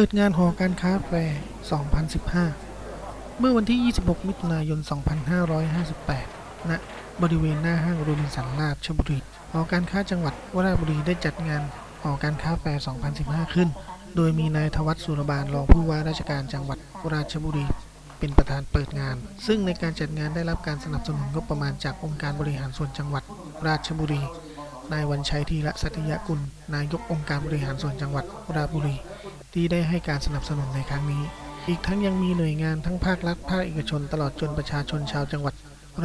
ปิดงานหอการค้าแฟร์ 2015 เมื่อวันที่ 26 มิถุนายน 2558 ณ บริเวณหน้าห้างโรบินสันราดชบุรี หอการค้าจังหวัดวราชบุรีได้จัดงานหอการค้าแฟร์ 2015 ขึ้น โดยมีนายทวัฒน์สุรบาลรองผู้ว่าราชการจังหวัดราชบุรี เป็นประธานเปิดงาน ซึ่งในการจัดงานได้รับการสนับสนุนงบประมาณจากองค์การบริหารส่วนจังหวัดราชบุรี นายวันชัยธีระสัตยกุล นายกองค์การบริหารส่วนจังหวัดราชบุรี ที่ได้ให้การสนับสนุนในครั้งนี้ อีกทั้งยังมีหน่วยงานทั้งภาครัฐภาคเอกชนตลอดจนประชาชนชาวจังหวัด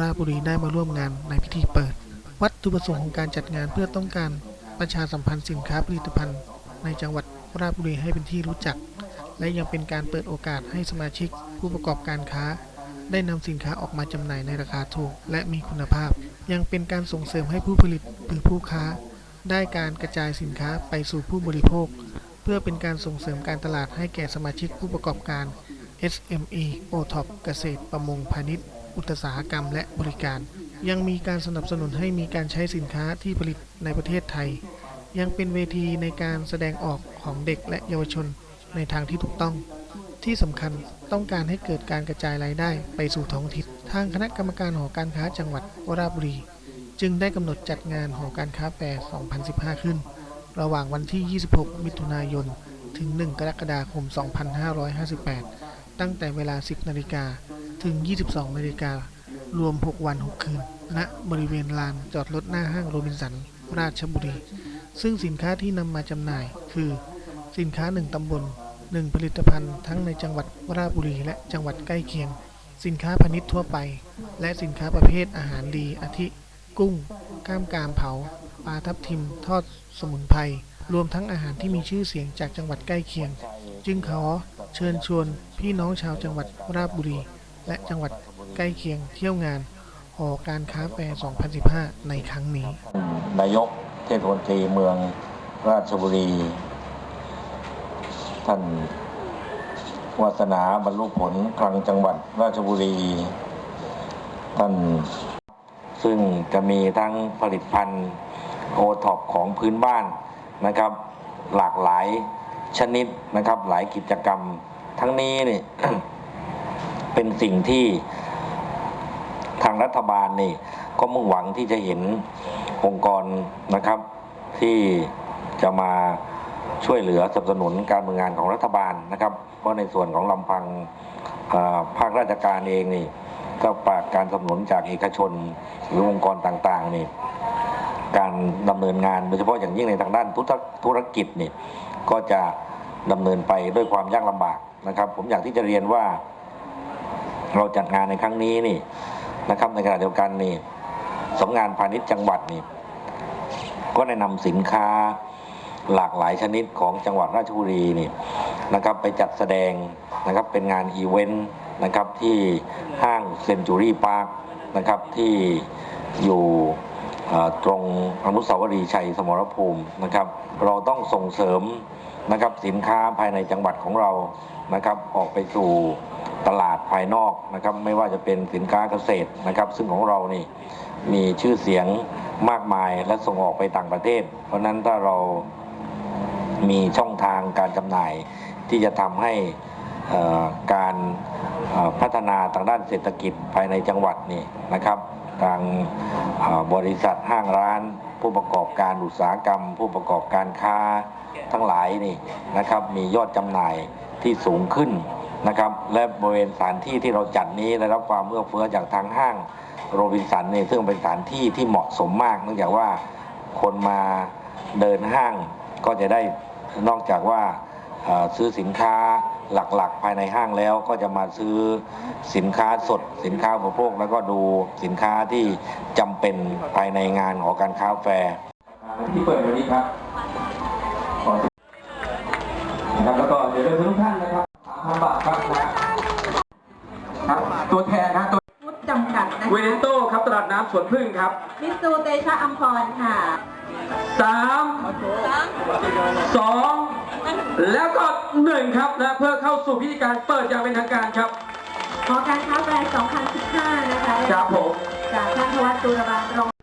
ราชบุรีได้มาร่วมงานในพิธีเปิด วัตถุประสงค์ของการจัดงานเพื่อต้องการประชาสัมพันธ์สินค้าผลิตภัณฑ์ ในจังหวัดราชบุรีให้เป็นที่รู้จัก และยังเป็นการเปิดโอกาสให้สมาชิกผู้ประกอบการค้า ได้นำสินค้าออกมาจำหน่ายในราคาถูก และมีคุณภาพ ยังเป็นการส่งเสริมให้ผู้ผลิตหรือผู้ค้า ได้การกระจายสินค้าไปสู่ผู้บริโภค เพื่อเป็นการส่งเสริมการตลาดให้แก่สมาชิกผู้ประกอบการ SME OTOP เกษตร ประมงพาณิชย์ อุตสาหกรรม และบริการ ยังมีการสนับสนุนให้มีการใช้สินค้าที่ผลิตในประเทศไทย ยังเป็นเวทีในการแสดงออกของเด็กและเยาวชนในทางที่ถูกต้อง ที่สำคัญต้องการให้เกิดการกระจายรายได้ไปสู่ท้องถิ่นทางคณะกรรมการหอการค้าจังหวัดวราชบุรี จึงได้กำหนดจัดงานหอการค้าแฟร์2015 ขึ้น ระหว่างวันที่ 26 มิถุนายน ถึง 1 กรกฎาคม 2558 ตั้งแต่เวลา 10 นาฬิกาถึง 22 นาฬิการวม 6 วัน 6 คืน ณ บริเวณลานจอดรถหน้าห้างโรบินสัน ราชบุรี ซึ่งสินค้าที่นำมาจำหน่ายคือ สินค้า 1ตำบล 1 ผลิตภัณฑ์ทั้งในจังหวัดราชบุรีและจังหวัดใกล้เคียง สินค้าพาณิชย์ทั่วไป และสินค้าประเภทอาหารดีอาทิ กุ้งก้ามกามเผาปลาทับทิม ทอดสมุนไพรรวมทั้งอาหารที่มีชื่อเสียงจากจังหวัดใกล้เคียง จึงขอเชิญชวนพี่น้องชาวจังหวัดราชบุรี และจังหวัดใกล้เคียงเที่ยวงานหอการค้าแฟร์ 2015 ในครั้งนี้ นายกเทศมนตรีเมืองราชบุรี ท่านวาสนาบรรลุผลคลังจังหวัดราชบุรี ท่านซึ่งจะมีทั้งผลิตภัณฑ์โอท็อปของพื้นบ้านนะครับ หลากหลายชนิดนะครับหลายกิจกรรมทั้งนี้นี่เป็นสิ่งที่ทางรัฐบาลนี่ก็มุ่งหวังที่จะเห็นองค์กรนะครับที่จะมา ช่วยเหลือสนับสนุนการดำเนิงานของรัฐบาลนะครับ เพราะในส่วนของลำพังภาคราชการเองนี่ก็ปากการสนับสนุนจากเอกชนหรือองค์กรต่างๆนี่การดำเนินงานโดยเฉพาะอย่างยิ่งในทางด้านธุรธุรกิจนี่ก็จะดำเนินไปด้วยความยากลำบากนะครับ ผมอยากที่จะเรียนว่า เราจัดงานในครั้งนี้นี่นะครับ ในขณะเดียวกันนี่สำนักงานพาณิชย์จังหวัดนี่ก็ได้นำสินค้า หลากหลายชนิดของจังหวัดราชบุรีนี่นะครับไปจัดแสดงนะครับเป็นงานอีเวนต์นะครับที่ห้างเซนจูรี่พาร์คนะครับที่อยู่ตรงอนุสาวรีย์ชัยสมรภูมินะครับ เราต้องส่งเสริมนะครับสินค้าภายในจังหวัดของเรานะครับออกไปสู่ตลาดภายนอกนะครับไม่ว่าจะเป็นสินค้าเกษตรนะครับ ซึ่งของเรานี่มีชื่อเสียงมากมายและส่งออกไปต่างประเทศ เพราะนั้นถ้าเรา มีช่องทางการจำหน่ายที่จะทำให้การพัฒนาทางด้านเศรษฐกิจภายในจังหวัดนี่นะครับ ทางบริษัทห้างร้าน ผู้ประกอบการอุตสาหกรรม ผู้ประกอบการค้าทั้งหลายนี่นะครับ มียอดจำหน่ายที่สูงขึ้นนะครับ และบริเวณสถานที่ที่เราจัดนี้ได้รับความเอื้อเฟื้อจากทางห้างโรบินสันนี่ซึ่งเป็นสถานที่ที่เหมาะสมมาก เนื่องจากว่าคนมาเดินห้างก็จะได้ นอกจากว่าเอ่อซื้อสินค้าหลักๆ ภายในห้างแล้วก็จะมาซื้อสินค้าสด สินค้าอุปโภคแล้วก็ดูสินค้าที่จำเป็นภายในงานหอการค้าแฟร์ที่เปิดวันนี้ครับนะครับแล้วก็เดี๋ยวเชิญทุกท่านนะครับสามพันบาทครับนะครับตัวแทนนะตัวพุทธจำกัดนะเวคะเนโต้ครับตลาดน้ำสวนพึ่งครับมิสซูเตชะอัมพรค่ะ สามสองแล้วก็หนึ่งครับนะเพื่อเข้าสู่พิธีการเปิดอย่างเป็นทางการครับหอการค้าแบรนด์2015 นะคะ ครับผม จากท่านทวัฒน์ตุลบาลรอง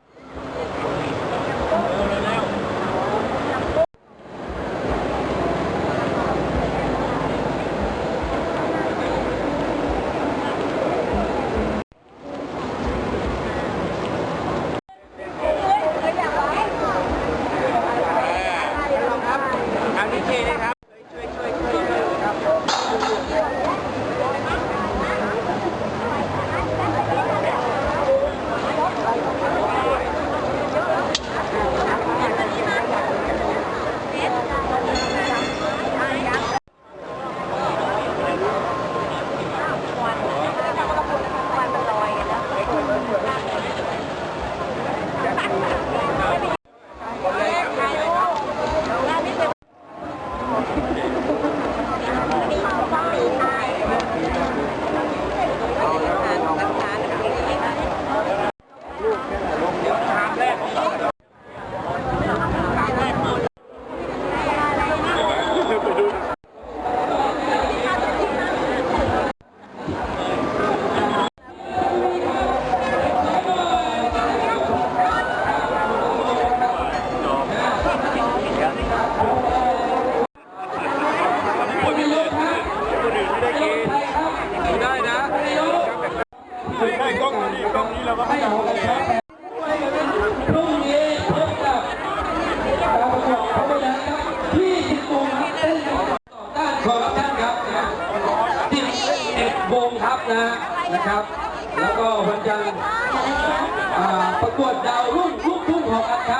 ประกวดดาวรุ่งลูกทุ่งของอันค้า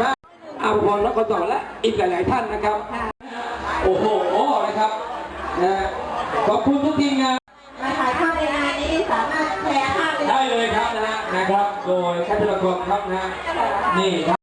2015อาวพรนครสวรและอีกหลาย ๆ ท่านนะครับ โอ้โหนะครับนะขอบคุณทุกทีมงานมาถ่ายภาพในงานนี้สามารถแชร์ภาพได้เลยครับนะฮะนะครับ โดยแคทเธอร์กรครับนะนี่ครับ